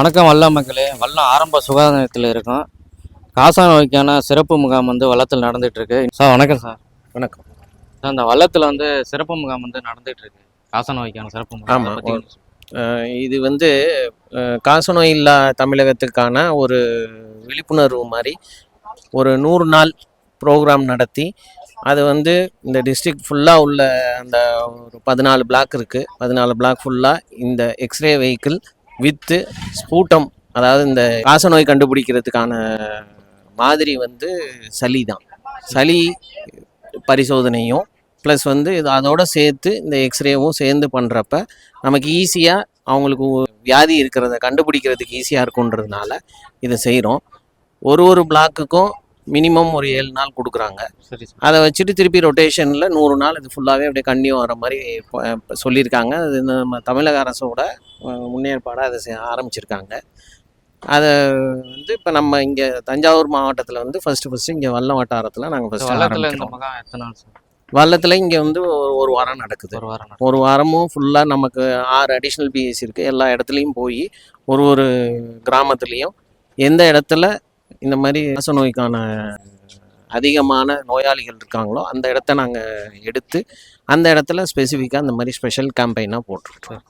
வணக்கம் வல்லம் மக்களே. வல்லம் ஆரம்ப சுகாதார நிலையத்தில் இருக்கோம். காசா நோய்க்கான சிறப்பு முகாம் வந்து வள்ளத்தில் நடந்துட்டு இருக்கு சார் வணக்கம் சார். வணக்கம். சார் இந்த வள்ளத்தில் வந்து சிறப்பு முகாம் வந்து நடந்துட்டு இருக்கு காச நோய்க்கான சிறப்பு முகாம். ஆமா. அதை பத்தி அஹ் இது வந்து காசநோய் இல்லா தமிழகத்துக்கான ஒரு விழிப்புணர்வு மாதிரி ஒரு நூறு நாள் ப்ரோக்ராம் நடத்தி அது வந்து இந்த டிஸ்ட்ரிக்ட் ஃபுல்லாக உள்ள அந்த ஒரு பதினாலு பிளாக் இருக்குது பதினாலு பிளாக் ஃபுல்லாக இந்த எக்ஸ்ரே வெஹிக்கிள் வித்து ஸ்பூட்டம் அதாவது இந்த காசநோய் கண்டுபிடிக்கிறதுக்கான மாதிரி வந்து சளி தான். சளி பரிசோதனையும் ப்ளஸ் வந்து இது அதோட சேர்த்து இந்த எக்ஸ்ரேவும் சேர்ந்து பண்ணுறப்ப நமக்கு ஈஸியாக அவங்களுக்கு வியாதி இருக்கிறத கண்டுபிடிக்கிறதுக்கு ஈஸியாக இருக்குன்றதுனால இதை செய்கிறோம் ஒரு ஒரு பிளாக்குக்கும் மினிமம் ஒரு ஏழு நாள் கொடுக்குறாங்க. அதை வச்சுட்டு திருப்பி ரொட்டேஷனில் நூறு நாள் இது ஃபுல்லாகவே அப்படியே கண்டினியூ வர மாதிரி சொல்லியிருக்காங்க. அது நம்ம தமிழக அரசோட முன்னேற்பாடாக அதை ஆரம்பிச்சிருக்காங்க. அதை வந்து இப்போ நம்ம இங்கே தஞ்சாவூர் மாவட்டத்தில் வந்து ஃபஸ்ட்டு ஃபஸ்ட்டு இங்கே வல்லம் வட்டாரத்தில் நாங்கள் ஃபஸ்ட்டு ஆரம்பிக்கிறோம் வல்லத்தில் இங்கே வந்து ஒரு- வாரம் நடக்குது. ஒரு வாரம். ஒரு வாரமும் ஃபுல்லாக நமக்கு ஆறு அடிஷ்னல் பிஎஸ்சி இருக்குது எல்லா இடத்துலையும் போய் ஒரு ஒரு கிராமத்துலேயும் எந்த இடத்துல இந்த மாதிரி ரச நோய்க்கான அதிகமான நோயாளிகள் இருக்காங்களோ அந்த இடத்த நாங்கள் எடுத்து அந்த இடத்துல ஸ்பெசிஃபிக்காக அந்த மாதிரி ஸ்பெஷல் கேம்பெயினாக போட்டிருக்கோம்.